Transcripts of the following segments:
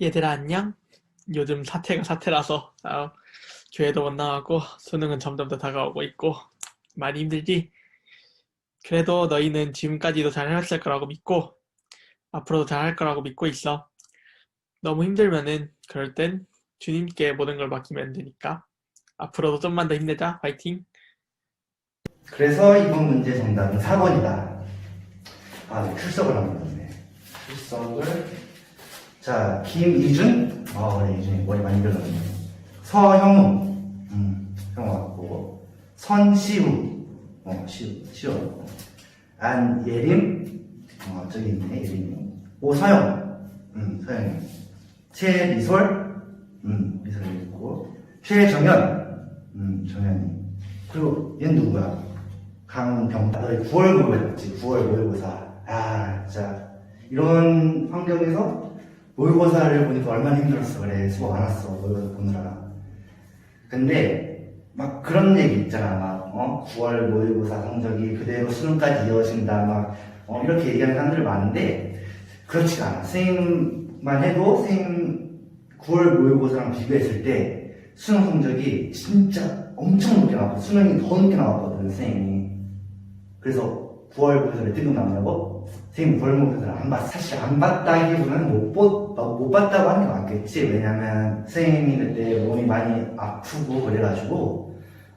얘들아 안녕? 요즘 사태가 사태라서 아, 교회도 못 나가고 수능은 점점 더 다가오고 있고 많이 힘들지? 그래도 너희는 지금까지도 잘 해왔을 거라고 믿고 앞으로도 잘 할 거라고 믿고 있어. 너무 힘들면은 그럴 땐 주님께 모든 걸 맡기면 되니까 앞으로도 좀만 더 힘내자. 화이팅! 그래서 이번 문제 정답은 4번이다. 아, 네, 출석을 한번 했네. 출석을. 자, 김이준. 어, 그래, 이준이 머리 많이 들었네. 서형우. 음, 형우 왔고. 선시우. 어, 시우, 시우. 안예림. 어, 저기 있네, 예림이. 오서영. 음, 서영이. 최미솔. 음, 미솔이 있고. 최정현. 음, 정현이. 그리고 얘는 누구야? 강병다. 너희 9월 모의고사였지, 9월 모의고사. 아, 진짜. 이런 환경에서 모의고사를 보니까 얼마나 힘들었어. 그래, 수고 많았어. 모의고사 보느라. 근데, 막 그런 얘기 있잖아. 막, 어? 9월 모의고사 성적이 그대로 수능까지 이어진다. 막, 어, 이렇게 얘기하는 사람들 많은데, 그렇지가 않아. 선생님만 해도 선생님 9월 모의고사랑 비교했을 때, 수능 성적이 진짜 엄청 높게 나왔고 수능이 더 높게 나왔거든 선생님이 그래서 9월 모의고사를 뜨고 나오냐고? 선생님 9월 모의고사를 안 봤어 사실 안 봤다기보다는 못, 보, 어, 못 봤다고 하는 게 맞겠지? 왜냐면 선생님이 그때 몸이 많이 아프고 그래가지고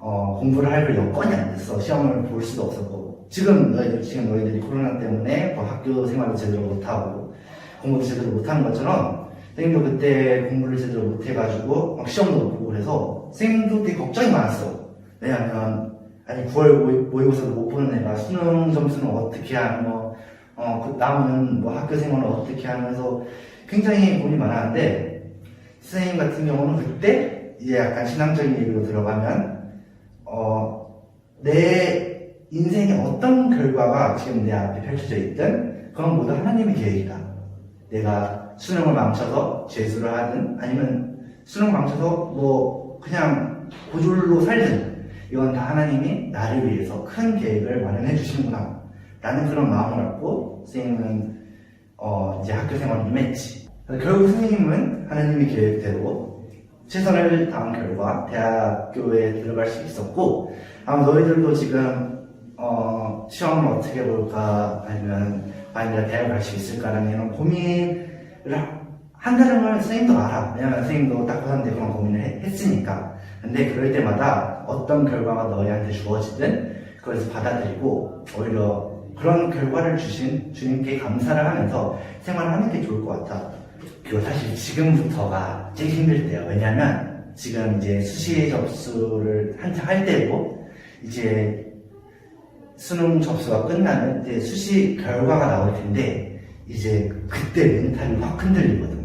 어, 공부를 할 여건이 안 됐어. 시험을 볼 수도 없었고. 지금 너희들 지금 너희들이 코로나 때문에 뭐 학교 생활도 제대로 못하고 공부도 제대로 못하는 것처럼 선생님도 그때 공부를 제대로 못해가지고 막 시험도 못 보고 그래서 선생님도 되게 걱정이 많았어. 왜냐면 아니 9월 모의, 모의고사도 못 보는 애가 수능 점수는 어떻게 하는 뭐 어, 그 남은 뭐 학교 생활은 어떻게 하면서 굉장히 고민이 많았는데 선생님 같은 경우는 그때 이제 약간 신앙적인 얘기로 들어가면 어, 내 인생의 어떤 결과가 지금 내 앞에 펼쳐져 있든 그건 모두 하나님의 계획이다. 내가 수능을 망쳐서 재수를 하든 아니면 수능 망쳐서 뭐 그냥 고졸로 살든 이건 다 하나님이 나를 위해서 큰 계획을 마련해 주시는구나 라는 그런 마음을 갖고 선생님은 어 이제 학교 생활을 임했지 결국 선생님은 하나님의 계획대로 최선을 다한 결과 대학교에 들어갈 수 있었고 아마 너희들도 지금 어 시험을 어떻게 볼까 아니면 과연 내가 대학을 갈수 있을까라는 이런 고민을 한다는 걸 선생님도 알아. 왜냐면 선생님도 딱 고3 때 그런 고민을 했, 했으니까. 근데 그럴 때마다 어떤 결과가 너희한테 주어지든 그것을 받아들이고 오히려 그런 결과를 주신 주님께 감사를 하면서 생활을 하는 게 좋을 것 같아. 그리고 사실 지금부터가 제일 힘들 때요. 왜냐면 지금 이제 수시 접수를 한창 할 때고 이제 수능 접수가 끝나면 이제 수시 결과가 나올 텐데 이제 그때 멘탈이 확 흔들리거든.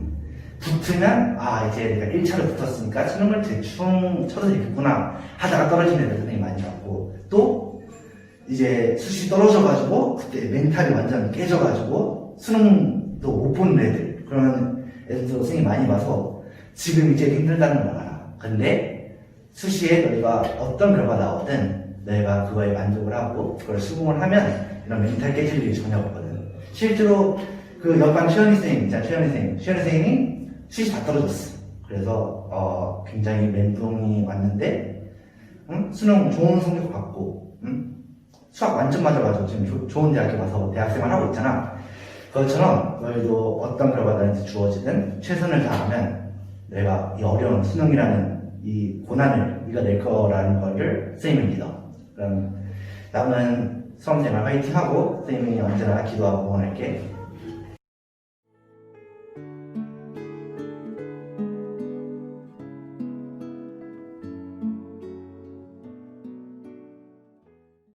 붙으면 아 이제 내가 1차로 붙었으니까 수능을 대충 쳐도 되겠구나 하다가 떨어지는 애들 선생님 많이 봤고 또 이제 수시 떨어져가지고 그때 멘탈이 완전 깨져가지고 수능도 못 보는 애들 그런 애들도 선생님 많이 봐서 지금 이제 힘들다는 걸 알아. 근데 수시에 너희가 어떤 결과 나오든 너희가 그거에 만족을 하고 그걸 수긍을 하면 이런 멘탈 깨질 일이 전혀 없거든. 실제로 그 옆반 최현희 선생님 있잖아, 최현희 선생님. 최현희 선생님이 수시 다 떨어졌어. 그래서 어, 굉장히 멘붕이 왔는데 응? 수능 좋은 성적 받고 응? 수학 완전 맞아가지고 지금 조- 좋은 대학교 가서 대학생활 하고 있잖아. 그것처럼 너희도 어떤 결과가 주어지든 최선을 다하면 내가 이 어려운 수능이라는 이 고난을 이겨낼 거라는 거를 선생님을 믿어. 그럼 남은 수험생활 화이팅하고 선생님이 언제나 기도하고 응원할게.